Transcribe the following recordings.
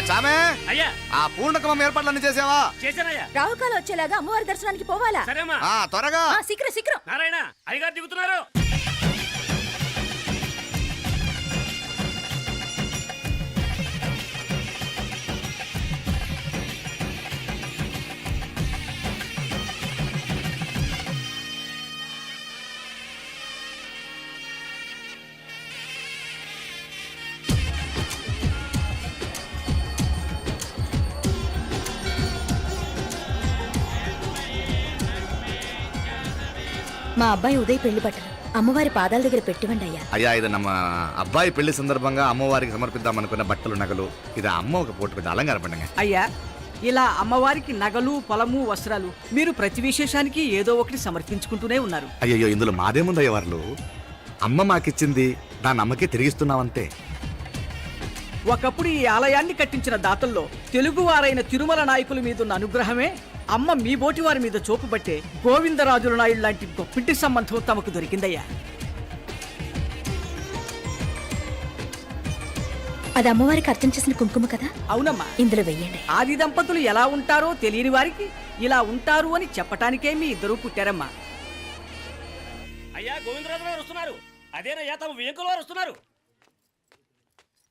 చామే అయ్యా. ఆ పూర్ణకమం ఏర్పాట్లన్నీ చేసావా? చేశానయ్యా. రాహుకాలం వచ్చేలాగా అమ్మవారి దర్శనానికి పోవాలా? సరేమ్మా ఆ త్వరగా. ఆ, శీఘ్రం శీఘ్రం. నారాయణ అయ్యగారు దిగుతున్నారు. మా అబ్బాయి ఉదయ్ పెళ్ళి బట్టలు అమ్మవారి పాదాల దగ్గర పెట్టివండి అయ్యా. అయ్యా ఇది నమ్మ అబ్బాయి పెళ్ళి సందర్భంగా అమ్మవారికి సమర్పిద్దాం అనుకున్న బట్టలు నగలు ఇది అమ్మ ఒక పూట పెద్ద అలంకార పండుగ. అయ్యా ఇలా అమ్మవారికి నగలు పొలము వస్త్రాలు మీరు ప్రతి విశేషానికి ఏదో ఒకటి సమర్పించుకుంటూనే ఉన్నారు. అయ్యయ్యో ఇందులో మాదేముందయ్య వాళ్ళు అమ్మ మాకిచ్చింది దాన్ని అమ్మకే తిరిగిస్తున్నామంతే ఒకప్పుడు ఈ ఆలయాన్ని కట్టించిన దాతల్లో తెలుగువారైన తిరుమల నాయకుల మీదున్న అనుగ్రహమే అమ్మ మీ బోటి వారి మీద చూపు పట్టే గోవిందరాజుల నాయుడు లాంటి గొప్పింటి సంబంధం తమకు దొరికిందయ్యా. అది అమ్మవారికి అర్చన చేసిన కుంకుమ కదా? అవునమ్మా. ఇందులో వెయ్యండి. ఆది దంపతులు ఎలా ఉంటారో తెలియని వారికి ఇలా ఉంటారు అని చెప్పటానికే మీ ఇద్దరు పుట్టారమ్మా. అయ్యా గోవిందరాజు గారు వస్తున్నారు. అదేనయ్యా తమ వెంకుల వారు వస్తున్నారు.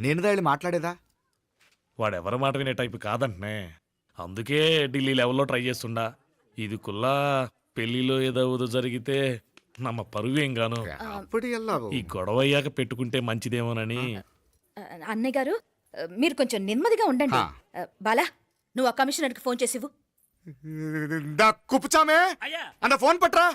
నేను వెళ్ళి మాట్లాడేదా? వాడెవరి మాట వినే టైపు కాదంటనే. అందుకే ఢిల్లీ లెవెల్లో ట్రై చేస్తుండా. ఇది కుల్లా పెళ్ళిలో ఏదో జరిగితే నమ్మ పరువేం గాను? అప్పుడు ఈ గొడవ అయ్యాక పెట్టుకుంటే మంచిదేమోనని. అన్నయ్య గారు మీరు కొంచెం నెమ్మదిగా ఉండండి. బాలా నువ్వు ఆ కమిషనర్కి ఫోన్ చేసివు అయ్యా. అన్న ఫోన్ పట్రా.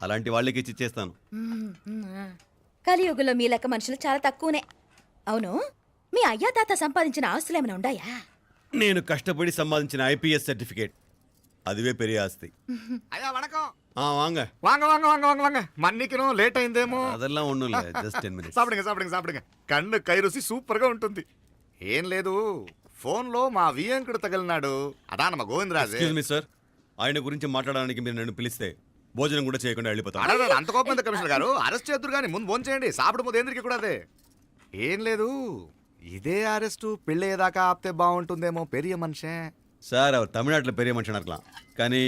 అలాంటి వాళ్ళకి ఇచ్చి చేస్తాను కలియుగంలో మీ లెక్క మనుషులు చాలా తక్కువనే. అవును మీ అయ్యా తాత సంపాదించిన ఆస్తులు ఏమైనా ఉన్నాయా నేను కష్టపడి సంపాదించిన ఐపీఎస్ సర్టిఫికేట్. అదివే పెరిగే ఆస్తి. అయ్యా வணக்கம் ఆ వాంగ. వాంగ వాంగ వాంగ వాంగ వాంగ. மன்னிக்கணும் లేట్ అయిందేమో అదెల్లా ఉండలే జస్ట్ టెన్ మినిట్స్. సాப்பிடுங்க సాப்பிడుங்க సాப்பிడుங்க కన్ను కైరుసి సూపర్గా ఉంటుంది. ఏం లేదు ఫోన్లో మా వియంకుడు తగిలినాడు. అదానమ్మ నమ్మ ఎక్స్క్యూజ్ మీ సార్. ఆయన గురించి మాట్లాడడానికి మీరు నన్ను పిలిస్తే భోజనం కూడా చేయకుండా వెళ్ళిపోతాం అంత కోపం ఎంత కమిషనర్ గారు అరెస్ట్ చేద్దరు కానీ ముందు ఫోన్ చేయండి సాపడు ముందు ఏందరికి కూడా అదే ఏం లేదు ఇదే అరెస్టు పెళ్ళేదాకా ఆపితే బాగుంటుందేమో పెరియ మనిషే సార్ அவர் పెరియ మనిషి மனுஷனாக இருக்கலாம் కానీ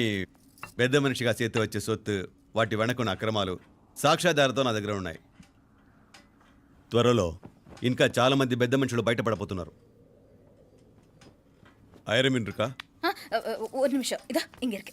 పెద్ద మనిషిగా చేతి వచ్చే సొత్తు వాటి వెనకున్న అక్రమాలు సాక్ష్యాధారతో నా దగ్గర ఉన్నాయి త్వరలో ఇంకా చాలా మంది పెద్ద మనుషులు బయటపడబోతున్నారు ఐరమిన్ రుకా ఒక నిమిషం ఇదా ஒரு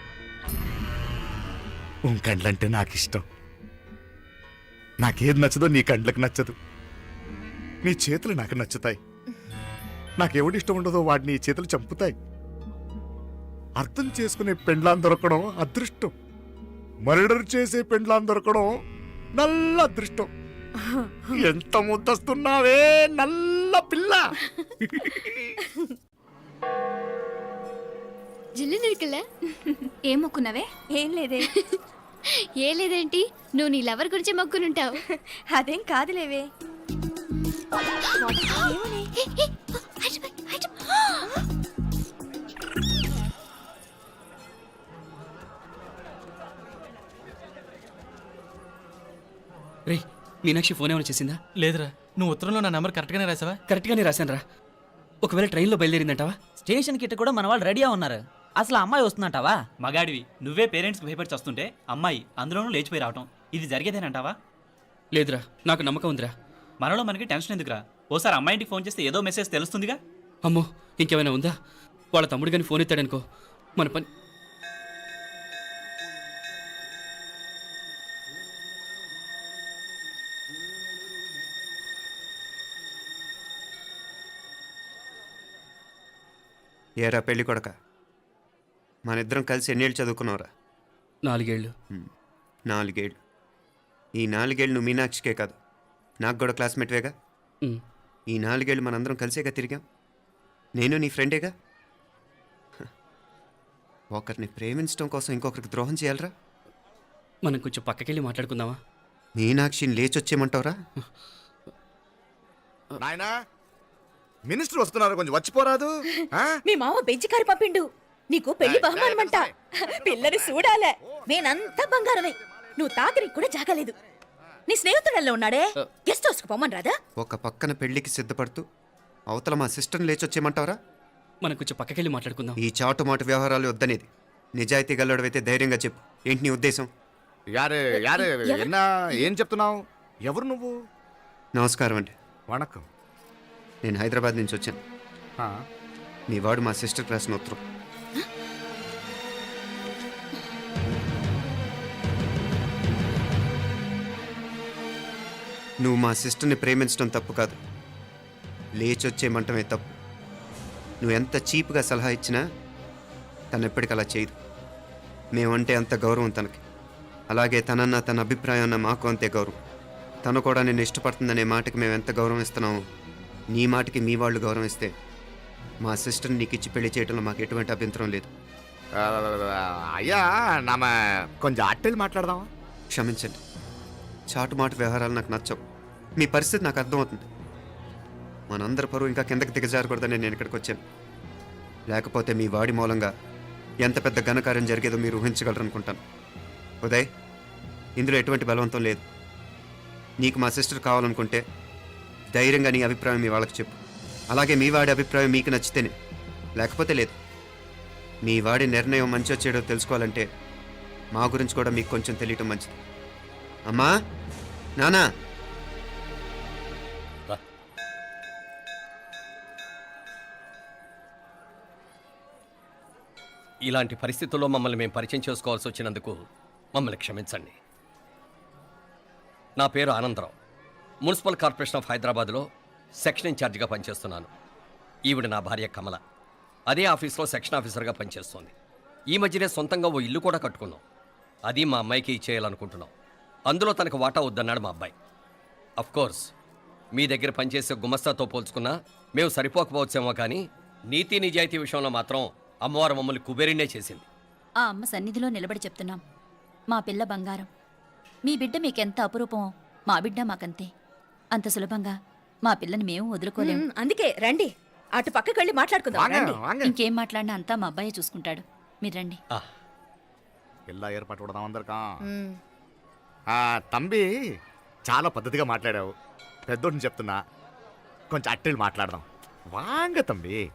ఉంకండ్లంటే నాకు ఇష్టం నాకేది నచ్చదో నీ కండ్లకు నచ్చదు. నీ చేతులు నాకు నచ్చుతాయి. నాకెవడి ఇష్టం ఉండదో వాడిని నీ చేతులు చంపుతాయి. అర్థం చేసుకునే పెండ్లాం దొరకడం అదృష్టం. మర్డర్ చేసే పెండ్లాం దొరకడం నల్ల అదృష్టం. ఎంత ముద్దస్తున్నావే నల్ల పిల్ల. జిల్లు నిరికలే ఏం మొక్కున్నవే? ఏం లేదే. ఏ లేదేంటి? నువ్వు నీ లవర్ గురించి మొక్కునుంటావు. అదేం కాదులేవే. రే మీనాక్షి ఫోన్ ఏమైనా చేసిందా? లేదురా. నువ్వు ఉత్తరంలో నా నెంబర్ కరెక్ట్గానే రాసావా? కరెక్ట్గానే రాశాను రా ఒకవేళ ట్రైన్లో బయలుదేరిందంటావా? స్టేషన్ కిட்ட కూడా మన వాళ్ళు రెడీగా ఉన్నారు. అసలు ఆ అమ్మాయి వస్తుందంటావా? మగాడివి. నువ్వే పేరెంట్స్కి భయపడి వస్తుంటే అమ్మాయి అందులోనూ లేచిపోయి రావటం. ఇది జరిగేదేనంటావా? లేదురా. నాకు నమ్మకం ఉందిరా. మనలో మనకి టెన్షన్ ఎందుకురా? ఓసారి అమ్మాయింటికి ఫోన్ చేస్తే ఏదో మెసేజ్ తెలుస్తుందిగా? అమ్మో ఇంకేమైనా ఉందా? వాళ్ళ తమ్ముడు కానీ ఫోన్ ఎత్తాడనుకో. మన పని ఏరా పెళ్ళి కొడక మన ఇద్దరం కలిసి ఎన్నేళ్ళు చదువుకున్నావురా? నాలుగేళ్ళు. నాలుగేళ్ళు. ఈ నాలుగేళ్ళు నువ్వు మీనాక్షికే కాదు. నాకు కూడా క్లాస్మేట్వేగా. ఈ నాలుగేళ్ళు మనందరం కలిసేగా తిరిగాం. నేను నీ ఫ్రెండేగా. ఒకరిని ప్రేమించడం కోసం ఇంకొకరికి ద్రోహం చేయాలరా? మనం కొంచెం పక్కకెళ్ళి మాట్లాడుకుందామా? మీనాక్షిని లేచొచ్చేయమంటావురా? నాయనా మినిస్టర్ వస్తున్నారు కొంచెం వచ్చిపోరాదు. ఆ? మీ మామ బెంచి కారు పంపిండు. నీకు పెళ్ళి బహుమానమంట. పిల్లని చూడాలే నేనంతా బంగారమే. నువ్వు తాకరికి కూడా జాగలేదు. నీ స్నేహితుడల్లో ఉన్నాడే? గెస్ట్ హౌస్కు పొమ్మని రాదా ఒక పక్కన పెళ్ళికి సిద్ధపడుతూ అవతల మా సిస్టర్ని లేచొచ్చేయమంటావురా మనం కొంచెం పక్కకెళ్ళి మాట్లాడుకుందాం. ఈ చాటు మాటు వ్యవహారాలు వద్దనేది. నిజాయితీ గల్లడవైతే ధైర్యంగా చెప్పు. ఏంటి నీ ఉద్దేశం? యారే యారే ఎన్నా ఏం చెప్తున్నావు? ఎవరు నువ్వు? నమస్కారం అండి. వణకం. నేను హైదరాబాద్ నుంచి వచ్చాను. ఆ, మీ వాడు మా సిస్టర్ రాసిన ఉత్తరం. నువ్వు మా సిస్టర్ని ప్రేమించడం తప్పు కాదు. లేచొచ్చేయమంటమే తప్పు. నువ్వు ఎంత చీప్గా సలహా ఇచ్చినా తను ఎప్పటికీ అలా చేయదు. మేమంటే అంత గౌరవం తనకి. అలాగే తనన్న తన అభిప్రాయం అన్న మాకు అంతే గౌరవం. తను కూడా నిన్ను ఇష్టపడుతుందనే మాటకి మేము ఎంత గౌరవం ఇస్తున్నామో నీ మాటకి మీ వాళ్ళు గౌరవం ఇస్తే మా సిస్టర్ని నీకు ఇచ్చి పెళ్ళి చేయడంలో మాకు ఎటువంటి అభ్యంతరం లేదు. అయ్యా నామ కొంచెం అట్టెళ్ళి మాట్లాడదామా? క్షమించండి. చాటుమాటు వ్యవహారాలు నాకు నచ్చవు. మీ పరిస్థితి నాకు అర్థమవుతుంది. మనందరి పరువు ఇంకా కిందకి దిగజారకూడదని నేను ఇక్కడికి వచ్చాను. లేకపోతే మీ వాడి మూలంగా ఎంత పెద్ద ఘనకార్యం జరిగేదో మీరు ఊహించగలరనుకుంటాను. ఉదయ్ ఇందులో ఎటువంటి బలవంతం లేదు. నీకు మా సిస్టర్ కావాలనుకుంటే ధైర్యంగా నీ అభిప్రాయం మీ వాళ్ళకి చెప్పు. అలాగే మీ వాడి అభిప్రాయం మీకు నచ్చితేనే. లేకపోతే లేదు. మీ వాడి నిర్ణయం మంచి వచ్చేడో తెలుసుకోవాలంటే మా గురించి కూడా మీకు కొంచెం తెలియటం మంచిది. అమ్మా! నానా! ఇలాంటి పరిస్థితుల్లో మమ్మల్ని మేము పరిచయం చేసుకోవాల్సి వచ్చినందుకు మమ్మల్ని క్షమించండి. నా పేరు ఆనందరావు. మున్సిపల్ కార్పొరేషన్ ఆఫ్ హైదరాబాద్లో సెక్షన్ ఇన్ఛార్జిగా పనిచేస్తున్నాను. ఈవిడ నా భార్య కమల. అదే ఆఫీస్లో సెక్షన్ ఆఫీసర్గా పనిచేస్తోంది. ఈ మధ్యనే సొంతంగా ఓ ఇల్లు కూడా కట్టుకున్నాం. అది మా అమ్మాయికి ఇచ్చేయాలనుకుంటున్నాం. అందులో తనకు వాటా వద్దన్నాడు మా అబ్బాయి. అఫ్కోర్స్ మీ దగ్గర పనిచేసే గుమస్తాతో పోల్చుకున్నా మేము సరిపోకపోవచ్చేమో కానీ నీతి నిజాయితీ విషయంలో మాత్రం అమ్మవారు మమ్మల్ని కుబేరినే చేసింది. ఆ అమ్మ సన్నిధిలో నిలబడి చెప్తున్నాం. మా పిల్ల బంగారం. మీ బిడ్డ మీకెంత అపురూపమో మా బిడ్డ మాకంతే. అంత సులభంగా మా పిల్లని మేము వదులుకోలేము అందుకే రండి. అటు పక్కకి వెళ్ళి మాట్లాడుకుందాం. ఇంకేం మాట్లాడినా అంతా మా అబ్బాయే చూసుకుంటాడు. మీరు రండి. ఇలా ఏర్పాటు తంబి చాలా పద్ధతిగా మాట్లాడావు. పెద్దోడిని చెప్తున్నా. కొంచెం అట్టెళ్ళు మాట్లాడదాం. వాంగ తంబి